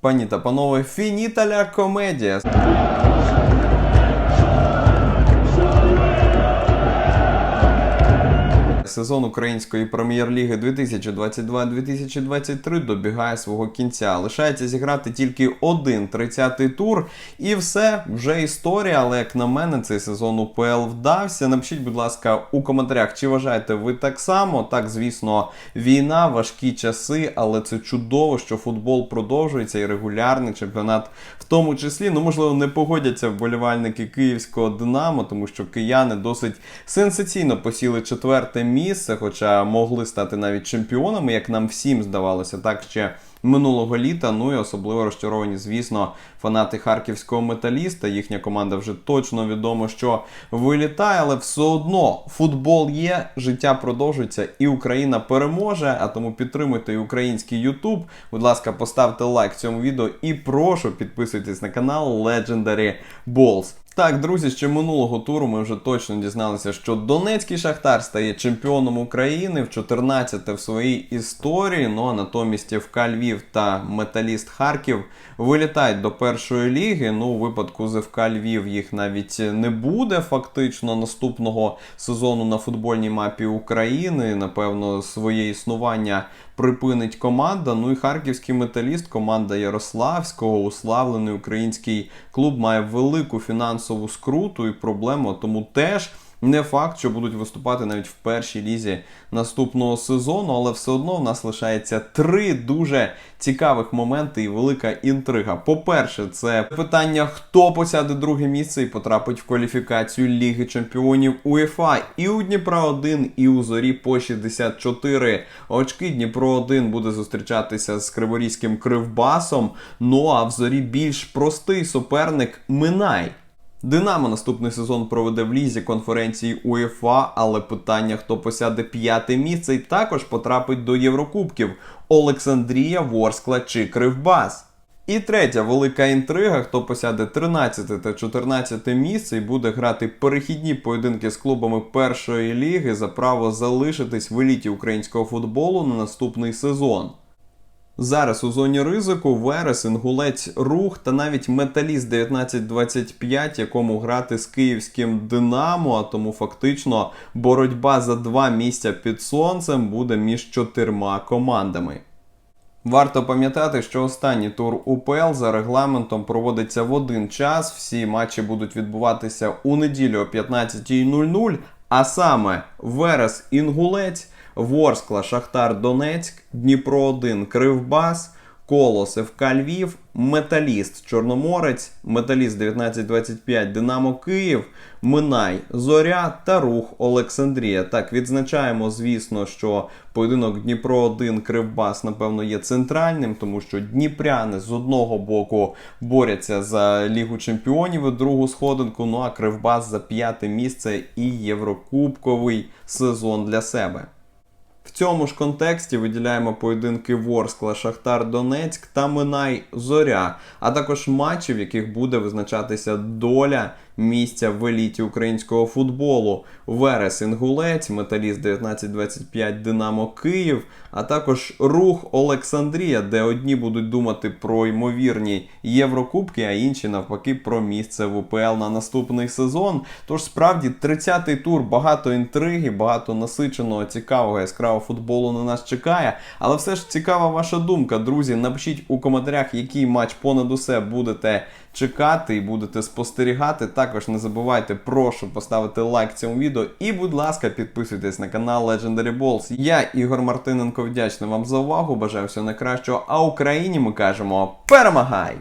Пані та панове, фініталя комедія. Сезон української прем'єр-ліги 2022-2023 добігає свого кінця. Лишається зіграти тільки один 30-й тур, і все вже історія. Але як на мене, цей сезон УПЛ вдався. Напишіть, будь ласка, у коментарях, чи вважаєте ви так само? Так, звісно, війна, важкі часи, але це чудово, що футбол продовжується і регулярний чемпіонат в тому числі. Ну, можливо, не погодяться вболівальники київського Динамо, тому що кияни досить сенсаційно посіли четверте місце, хоча могли стати навіть чемпіонами, як нам всім здавалося, так ще. Минулого літа, ну і особливо розчаровані, звісно, фанати харківського металіста. Їхня команда вже точно відомо, що вилітає, але все одно футбол є, життя продовжується, і Україна переможе. А тому підтримуйте і український Ютуб. Будь ласка, поставте лайк цьому відео і прошу підписуйтесь на канал Legendary Balls. Так, друзі, ще минулого туру ми вже точно дізналися, що Донецький Шахтар стає чемпіоном України в 14-те в своїй історії. Ну а натомість ФК Львів та Металіст Харків вилітають до першої ліги. Ну, у випадку з ФК Львів їх навіть не буде фактично наступного сезону на футбольній мапі України. Напевно, своє існування припинить команда. Ну і харківський металіст, команда Ярославського, уславлений український клуб, має велику фінансову скруту і проблему, тому теж. Не факт, що будуть виступати навіть в першій лізі наступного сезону, але все одно в нас лишається три дуже цікавих моменти і велика інтрига. По-перше, це питання, хто посяде друге місце і потрапить в кваліфікацію Ліги Чемпіонів УЄФА. І у Дніпра 1, і у Зорі по 64 очки. Дніпро 1 буде зустрічатися з Криворізьким Кривбасом. Ну а в зорі більш простий суперник Минай. Динамо наступний сезон проведе в лізі конференції УЄФА, але питання, хто посяде п'яте місце, і також потрапить до Єврокубків Олександрія, Ворскла чи Кривбас. І третя велика інтрига, хто посяде 13 та 14 місце і буде грати перехідні поєдинки з клубами першої ліги за право залишитись в еліті українського футболу на наступний сезон. Зараз у зоні ризику Верес, Інгулець, Рух та навіть Металіст 1925, якому грати з київським Динамо, а тому фактично боротьба за два місця під сонцем буде між чотирма командами. Варто пам'ятати, що останній тур УПЛ за регламентом проводиться в один час. Всі матчі будуть відбуватися у неділю о 15.00, а саме Верес Інгулець, Ворскла, Шахтар Донецьк, Дніпро 1 Кривбас, Колос ФК Львів, Металіст Чорноморець, Металіст 1925 Динамо Київ, Минай Зоря та Рух Олександрія. Так, відзначаємо, звісно, що поєдинок Дніпро 1 Кривбас, напевно, є центральним, тому що Дніпряни з одного боку борються за Лігу Чемпіонів і другу сходинку. Ну а Кривбас за п'яте місце і Єврокубковий сезон для себе. В цьому ж контексті виділяємо поєдинки Ворскла, Шахтар Донецьк та Минай Зоря, а також матчі, в яких буде визначатися доля місця в еліті українського футболу. Верес Інгулець, Металіст 1925 Динамо Київ, а також Рух Олександрія, де одні будуть думати про ймовірні Єврокубки, а інші навпаки про місце в УПЛ на наступний сезон. Тож справді 30-й тур багато інтриги, багато насиченого, цікавого, яскравого футболу на нас чекає. Але все ж цікава ваша думка, друзі. Напишіть у коментарях, який матч понад усе будете чекати і будете спостерігати. Також не забувайте, прошу поставити лайк цьому відео. І, будь ласка, підписуйтесь на канал Legendary Balls. Я, Ігор Мартиненко, вдячний вам за увагу. Бажаю всього найкращого. А Україні ми кажемо перемагай!